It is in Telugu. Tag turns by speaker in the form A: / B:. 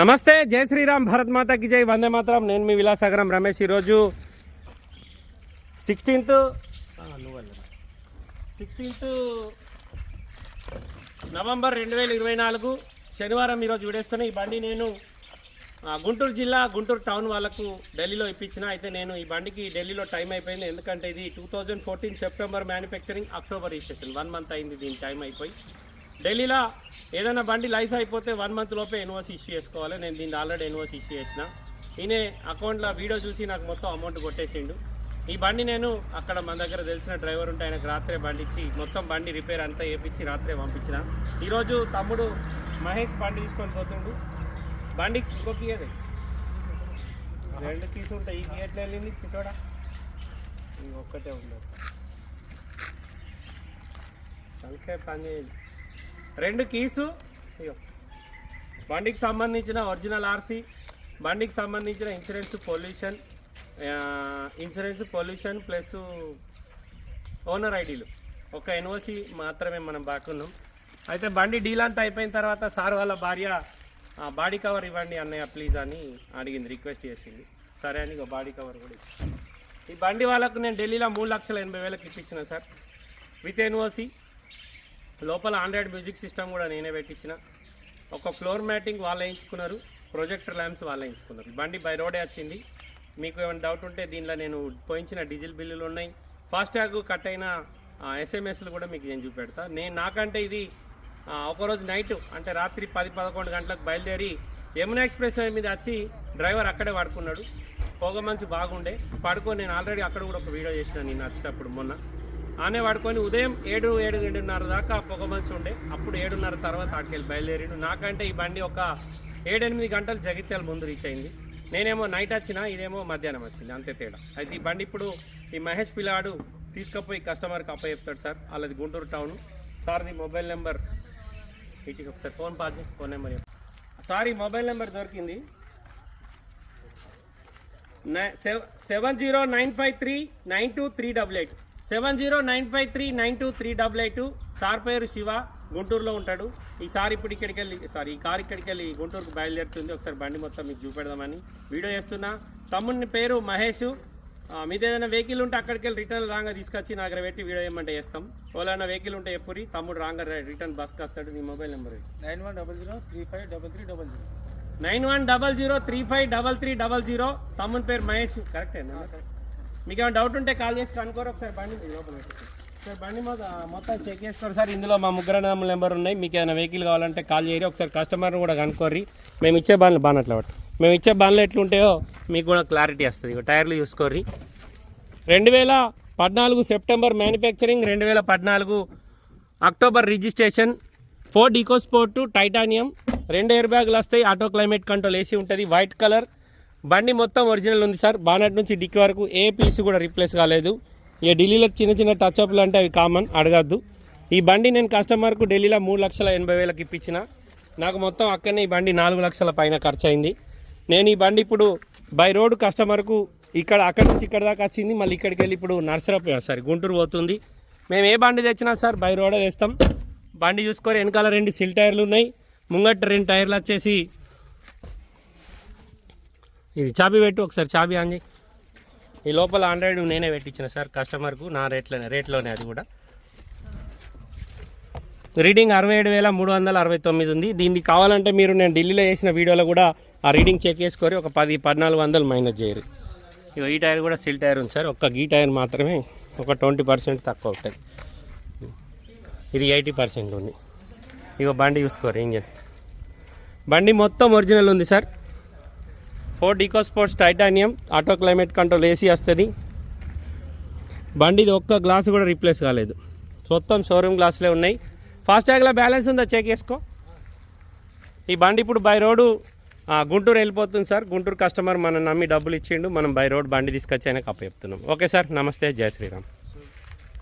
A: నమస్తే జై శ్రీరామ్ భరత్ మాతకి జై వందే మాత్రం. నేను మీ విలాసాగరం రమేష్ ఈరోజు సిక్స్టీన్త్ సిక్స్టీన్త్ నవంబర్ రెండు వేల ఇరవై నాలుగు శనివారం ఈరోజు విడేస్తున్న. ఈ బండి నేను గుంటూరు జిల్లా గుంటూరు టౌన్ వాళ్ళకు ఢిల్లీలో ఇప్పించిన. అయితే నేను ఈ బండికి ఢిల్లీలో టైం అయిపోయింది. ఎందుకంటే ఇది two thousand fourteen September manufacturing October registration one month అయింది దీని టైం అయిపోయి. ఢిల్లీలో ఏదైనా బండి లైఫ్ అయిపోతే వన్ మంత్ లోపే ఎన్ఓసి ఇష్యూ చేసుకోవాలి. నేను దీన్ని ఆల్రెడీ ఎన్ఓసి ఇష్యూ చేసిన. ఈయన అకౌంట్లో వీడియో చూసి నాకు మొత్తం అమౌంట్ కొట్టేసిండు. ఈ బండి నేను అక్కడ మన దగ్గర తెలిసిన డ్రైవర్ ఉంటే ఆయనకు రాత్రే బండి ఇచ్చి మొత్తం బండి రిపేర్ అంతా వేపించి రాత్రే పంపించిన. ఈరోజు తమ్ముడు మహేష్ బండి తీసుకొని పోతుండు. బండికి ఇంకో గీయదే రెండు కీస్ ఉంటాయి ఈ గీయట్లు వెళ్ళింది కిసోడా ఒక్కటే ఉండదు సంఖ్య పని రెండు కీసు. అయ్యో. బండికి సంబంధించిన ఒరిజినల్ ఆర్సీ బండికి సంబంధించిన insurance pollution insurance pollution plus owner ఐడీలు. ఒక ఎన్ఓసి మాత్రమే మనం బాకున్నాం అయితే బండి డీల్ అంతా అయిపోయిన తర్వాత సార్ వాళ్ళ భార్య బాడీ కవర్ ఇవ్వండి అన్నయ్య ప్లీజ్ అని అడిగింది రిక్వెస్ట్ చేసింది. సరే అని ఇక బాడీ కవర్ కూడా ఈ బండి వాళ్ళకు నేను ఢిల్లీలో మూడు లక్షల ఎనభై వేలకు ఇప్పించిన సార్. With NOC. లోపల ఆండ్రాయిడ్ మ్యూజిక్ సిస్టమ్ కూడా నేనే పెట్టించిన. ఒక ఫ్లోర్ మ్యాటింగ్ వాళ్ళు వేయించుకున్నారు ప్రొజెక్టర్ ల్యాంప్స్ వాళ్ళు వేయించుకున్నారు బండి బై రోడే వచ్చింది. మీకు ఏమైనా డౌట్ ఉంటే దీనిలో నేను పోయించిన డీజిల్ బిల్లులు ఉన్నాయి. ఫాస్టాగ్ కట్ అయిన ఎస్ఎంఎస్లు కూడా మీకు నేను చూపెడతా. నేను నాకంటే ఇది ఒకరోజు నైట్ అంటే రాత్రి పది పదకొండు గంటలకు బయలుదేరి యమునా ఎక్స్ప్రెస్ మీద వచ్చి డ్రైవర్ అక్కడే పడుకున్నాడు. పొగ మంచు బాగుండే. పడుకో నేను ఆల్రెడీ అక్కడ కూడా ఒక వీడియో చేసిన నేను వచ్చేటప్పుడు మొన్న. ఆనే వాడుకొని ఉదయం ఏడు ఏడు ఏడున్నర దాకా పొగ మంచు ఉండే అప్పుడు ఏడున్నర తర్వాత అక్కడికి బయలుదేరిండు. నాకంటే ఈ బండి ఒక ఏడెనిమిది గంటలు జగిత్యాల ముందు రీచ్ అయింది. నేనేమో నైట్ వచ్చిన ఇదేమో మధ్యాహ్నం వచ్చింది. అంతే తేడా. అయితే ఈ బండి ఇప్పుడు ఈ మహేష్ పిల్లాడు తీసుకుపోయి కస్టమర్కి అప్ప చెప్తాడు సార్. వాళ్ళది గుంటూరు టౌన్. సార్ది మొబైల్ నెంబర్ వీటికి ఒకసారి ఫోన్ పాస్ చేసి ఫోన్ నెంబర్ సార్ ఈ మొబైల్ నెంబర్ దొరికింది. Seven zero nine five three nine two three double eight. Seven zero nine five three nine two three double eight sir పేరు శివ. గుంటూరులో ఉంటాడు. ఈ ఇప్పుడు ఇక్కడికి వెళ్ళి సారీ ఈ కారు ఇక్కడికి వెళ్ళి గుంటూరుకు బయలుదేరుతుంది. ఒకసారి బండి మొత్తం మీకు చూపెడదామని వీడియో చేస్తున్నా. తమ్ముని పేరు మహేష్. మీద ఏదైనా వెహికల్ ఉంటే అక్కడికి వెళ్ళి రిటర్న్ రాంగా తీసుకొచ్చి నా దగ్గర పెట్టి వీడియో ఏమంటే చేస్తాం. ఓలైనా వెహికల్ ఉంటే ఎప్పురి తమ్ముడు రాంగా రిటర్న్ బస్కి వస్తాడు మీ mobile number
B: nine one double zero three five double three double zero.
A: Nine one double zero three five double three double zero. తమ్ముని పేరు మహేష్. కరెక్టేనా మీకు ఏమైనా డౌట్ ఉంటే కాల్ చేసి కనుకోరు ఒకసారి బండి లోపల సార్ బండి మొత్తం మొత్తం చెక్ చేసుకోరు. సార్ ఇందులో మా ముగ్గురు నెంబర్ నెంబర్ ఉన్నాయి. మీకు ఏమైనా వెహికల్ కావాలంటే కాల్ చేయరు. ఒకసారి కస్టమర్ని కూడా కనుక్కోర్రి. మేము ఇచ్చే బాన్లు బానట్లు పట్టు మేము ఇచ్చే బాన్లు ఎట్లుంటాయో మీకు కూడా క్లారిటీ వస్తుంది. టైర్లు చూసుకోర్రి. రెండు వేల పద్నాలుగు సెప్టెంబర్ మ్యానుఫ్యాక్చరింగ్ రెండు వేల పద్నాలుగు అక్టోబర్ రిజిస్ట్రేషన్ ఫోర్డ్ డికోస్పోర్టు టైటానియం రెండు ఎయిర్ బ్యాగులు వస్తాయి. ఆటో క్లైమేట్ కంట్రోల్ ఏసీ ఉంటుంది. వైట్ కలర్ బండి మొత్తం ఒరిజినల్ ఉంది సార్. బానట్ నుంచి డిక్కి వరకు ఏ పీస్ కూడా రీప్లేస్ కాలేదు. ఇక ఢిల్లీలో చిన్న చిన్న టచ్ అప్లు అంటే అవి కామన్ అడగద్దు. ఈ బండి నేను కస్టమర్కు ఢిల్లీలో మూడు లక్షల ఎనభై వేలకు ఇప్పించిన. నాకు మొత్తం అక్కడనే ఈ బండి నాలుగు లక్షల పైన ఖర్చు అయింది నేను ఈ బండి ఇప్పుడు బై రోడ్ కస్టమర్కు ఇక్కడ అక్కడి నుంచి ఇక్కడ దాకా వచ్చింది. మళ్ళీ ఇక్కడికి వెళ్ళి ఇప్పుడు నర్సరప్ సార్ గుంటూరు పోతుంది. మేము ఏ బండి తెచ్చినా సార్ బై రోడే తెస్తాం. బండి చూసుకొని వెనకాల రెండు సిల్ టైర్లు ఉన్నాయి. ముంగట రెండు టైర్లు వచ్చేసి ఇది చాబీ పెట్టు ఒకసారి చాబీ ఆన్ చేయి ఈ లోపల ఆండ్రాయిడ్ నేనే పెట్టించిన సార్ కస్టమర్కు నా రేట్లోనే రేట్లోనే అది కూడా. రీడింగ్ అరవై ఏడు వేల మూడు వందల అరవై తొమ్మిది ఉంది. దీనికి కావాలంటే మీరు నేను ఢిల్లీలో చేసిన వీడియోలో కూడా ఆ రీడింగ్ చెక్ చేసుకొని ఒక పది పద్నాలుగు వందలు మైనస్ చేయరు. ఇగో ఈ టైర్ కూడా సిల్ టైర్ ఉంది సార్. ఒక్క గీ టైర్ మాత్రమే ఒక ట్వంటీ పర్సెంట్ తక్కువ ఉంటుంది ఇది ఎయిటీ పర్సెంట్ ఉంది. ఇక బండి చూసుకోరు ఇంజన్ బండి మొత్తం ఒరిజినల్ ఉంది sir. Ford eco sports titanium auto climate control AC వస్తుంది. బండిది ఒక్క గ్లాస్ కూడా రీప్లేస్ కాలేదు. మొత్తం షోరూమ్ గ్లాసులే ఉన్నాయి. ఫాస్టాగ్లో బ్యాలెన్స్ ఉందా చెక్ చేసుకో. ఈ బండి ఇప్పుడు బై రోడ్డు గుంటూరు వెళ్ళిపోతుంది సార్. గుంటూరు కస్టమర్ మనం నమ్మి డబ్బులు ఇచ్చిండు. మనం బై రోడ్ బండి తీసుకొచ్చి ఆయనకు అప్పచెప్తున్నాం. ఓకే సార్ నమస్తే. జై శ్రీరామ్.